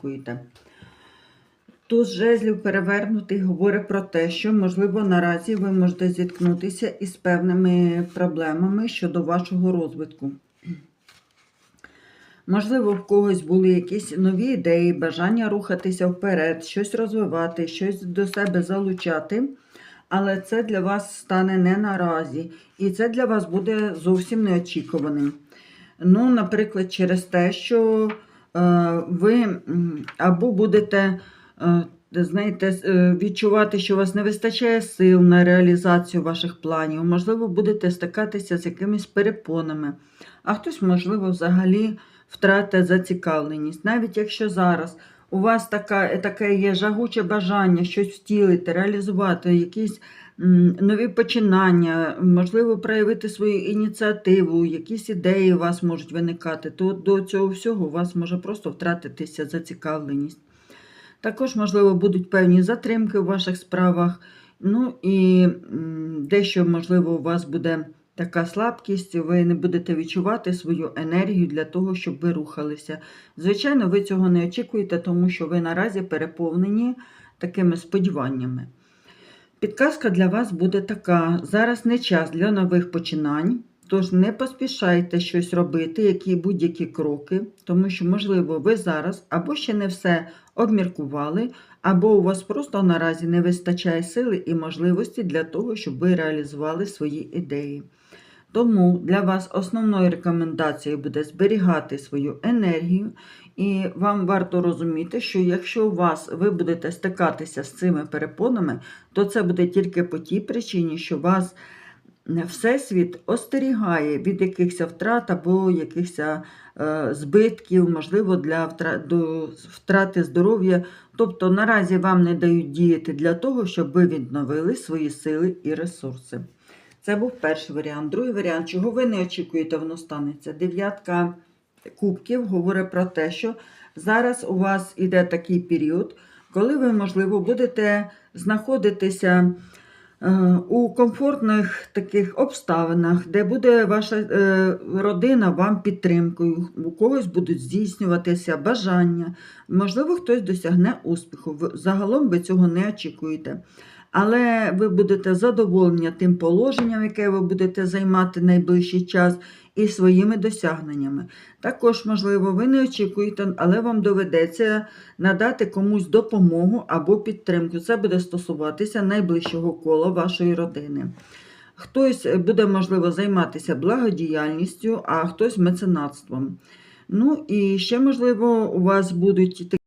очікуєте. Туз жезлів перевернутий говорить про те, що, можливо, наразі ви можете зіткнутися із певними проблемами щодо вашого розвитку. Можливо, в когось були якісь нові ідеї, бажання рухатися вперед, щось розвивати, щось до себе залучати. Але це для вас стане не наразі. І це для вас буде зовсім неочікуваним. Ну, наприклад, через те, що ви або будете е, знаєте, е, відчувати, що у вас не вистачає сил на реалізацію ваших планів, можливо, будете стикатися з якимись перепонами, а хтось, можливо, взагалі втратить зацікавленість. Навіть якщо зараз у вас така, таке є жагуче бажання щось втілити, реалізувати, якісь нові починання, можливо, проявити свою ініціативу, якісь ідеї у вас можуть виникати, то до цього всього у вас може просто втратитися зацікавленість. Також, можливо, будуть певні затримки в ваших справах. Ну і дещо, можливо, у вас буде така слабкість, ви не будете відчувати свою енергію для того, щоб ви рухалися. Звичайно, ви цього не очікуєте, тому що ви наразі переповнені такими сподіваннями. Підказка для вас буде така: зараз не час для нових починань, тож не поспішайте щось робити, які будь-які кроки, тому що, можливо, ви зараз або ще не все обміркували, або у вас просто наразі не вистачає сили і можливості для того, щоб ви реалізували свої ідеї. Тому для вас основною рекомендацією буде зберігати свою енергію, і вам варто розуміти, що якщо у вас ви будете стикатися з цими перепонами, то це буде тільки по тій причині, що вас Всесвіт остерігає від якихось втрат або якихось е, збитків, можливо, для втрати здоров'я. Тобто наразі вам не дають діяти для того, щоб ви відновили свої сили і ресурси. Це був перший варіант. Другий варіант, чого ви не очікуєте, воно станеться. Дев'ятка кубків говорить про те, що зараз у вас іде такий період, коли ви, можливо, будете знаходитися е, у комфортних таких обставинах, де буде ваша е, родина вам підтримкою, у когось будуть здійснюватися бажання, можливо, хтось досягне успіху. Загалом ви цього не очікуєте. Але ви будете задоволені тим положенням, яке ви будете займати найближчий час, і своїми досягненнями. Також, можливо, ви не очікуєте, але вам доведеться надати комусь допомогу або підтримку. Це буде стосуватися найближчого кола вашої родини. Хтось буде, можливо, займатися благодіяльністю, а хтось меценатством. Ну і ще, можливо, у вас будуть такі